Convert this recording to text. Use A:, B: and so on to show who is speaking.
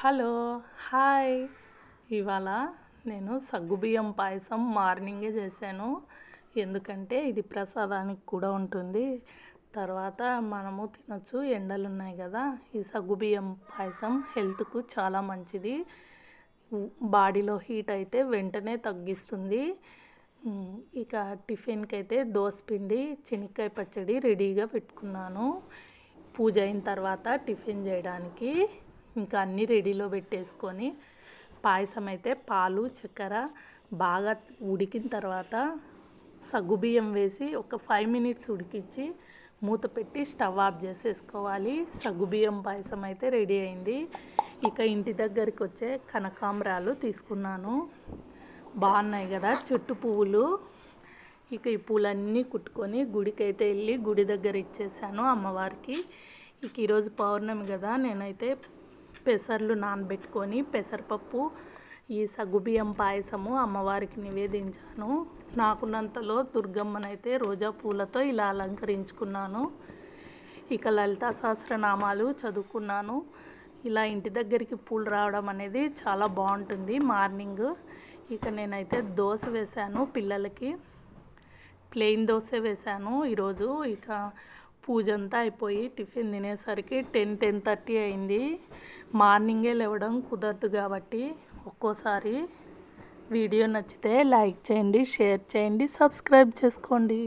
A: Hello hi. ఇవాళ నేను సగ్గుబియ్యం పాయసం మార్నింగే చేశాను. ఎందుకంటే ఇది ప్రసాదానికి కూడా ఉంటుంది. తర్వాత మనము తినొచ్చు ఎండలు ఉన్నాయి కదా. ఈ సగ్గుబియ్యం పాయసం హెల్త్కు చాలా మంచిది. బాడీలో హీట్ అయితే వెంటనే తగ్గిస్తుంది. ఇక టిఫిన్కి అయితే పిండి చెనిక్కాయ పచ్చడి రెడీగా పెట్టుకున్నాను. పూజ అయిన తర్వాత టిఫిన్ చేయడానికి ఇంకా అన్నీ రెడీలో పెట్టేసుకొని పాయసం అయితే పాలు చక్కెర బాగా ఉడికిన తర్వాత సగ్గుబియ్యం వేసి ఒక ఫైవ్ మినిట్స్ ఉడికించి మూత పెట్టి స్టవ్ ఆఫ్ చేసేసుకోవాలి. సగ్గుబియ్యం పాయసం అయితే రెడీ అయింది. ఇక ఇంటి దగ్గరికి వచ్చే కనకాంబరాలు తీసుకున్నాను. బాగున్నాయి కదా చెట్టు పువ్వులు. ఇక ఈ పూలన్నీ కుట్టుకొని గుడికి అయితే వెళ్ళి గుడి దగ్గర ఇచ్చేసాను అమ్మవారికి. ఇక ఈరోజు పౌర్ణమి కదా నేనైతే పెసర్లు నానబెట్టుకొని పెసరపప్పు ఈ సగ్గుబియ్యం పాయసము అమ్మవారికి నివేదించాను. నాకున్నంతలో దుర్గమ్మనైతే రోజా పూలతో ఇలా అలంకరించుకున్నాను. ఇక లలితా సహస్రనామాలు చదువుకున్నాను. ఇలా ఇంటి దగ్గరికి పూలు రావడం అనేది చాలా బాగుంటుంది మార్నింగ్. ఇక నేనైతే దోశ వేశాను పిల్లలకి. ప్లెయిన్ దోశ వేశాను ఈరోజు. ఇక పూజ అంతా అయిపోయి టిఫిన్ తినేసరికి టెన్ టెన్ థర్టీ అయింది. మార్నింగే లేవడం కుదరదు కాబట్టి ఒక్కోసారి వీడియో నచ్చితే లైక్ చేయండి షేర్ చేయండి సబ్స్క్రైబ్ చేసుకోండి.